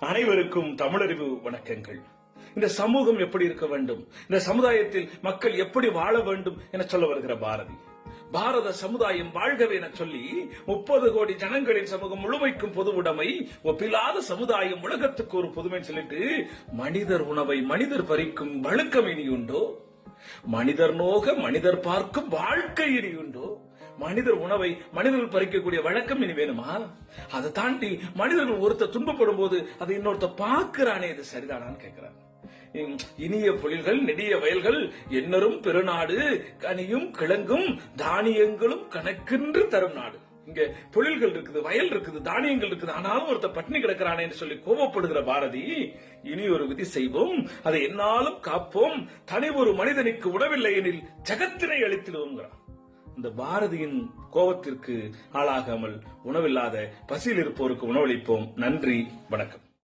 அனைவருக்கும் தமிழறிவு வணக்கங்கள். இந்த சமூகம் எப்படி இருக்க வேண்டும்? இந்த சமுதாயத்தில் மக்கள் எப்படி வாழ வேண்டும் என சொல்ல வருகிற பாரதி. பாரத சமுதாயம் வாழ்கவே என சொல்லி முப்பது கோடி ஜனங்களின் சமூகம் முழுமைக்கும் பொது உடைமை ஒப்பில்லாத சமுதாயம் உலகத்துக்கு ஒரு புதுமை சொல்லிட்டு மனிதர் உணவை மனிதர் பறிக்கும் வழுக்கம் இனி உண்டோ மனிதர் நோக மனிதர் பார்க்கும் வாழ்க்கை இனி உண்டோ மனிதர் உணவை மனிதர்கள் பறிக்கக்கூடிய வழக்கம் இனி வேணுமா அதை தாண்டி மனிதர்கள் ஒருத்தர் துன்பப்படும் போது அதை இன்னொருத்த பார்க்கிறானே இது சரிதானான்னு கேட்கிறார். இனிய பொழில்கள் நெடிய வயல்கள் என்னரும் பெருநாடு கனியும் கிழங்கும் தானியங்களும் கணக்கின்று தரும் நாடு. இங்க தொழில்கள் இருக்குது வயல் இருக்குது தானியங்கள் இருக்குது ஆனாலும் ஒருத்தர் பட்டினி கிடக்கிறானே சொல்லி கோபப்படுகிற பாரதி இனி ஒரு விதி செய்வோம் அதை என்னாலும் காப்போம் தனி ஒரு மனிதனுக்கு உணவில்லை எனில் ஜகத்தினை அளித்திடுவோங்கிறான் இந்த பாரதியின் கோபத்திற்கு ஆளாகாமல் உணவில்லாத பசியில் இருப்போருக்கு உணவளிப்போம். நன்றி வணக்கம்.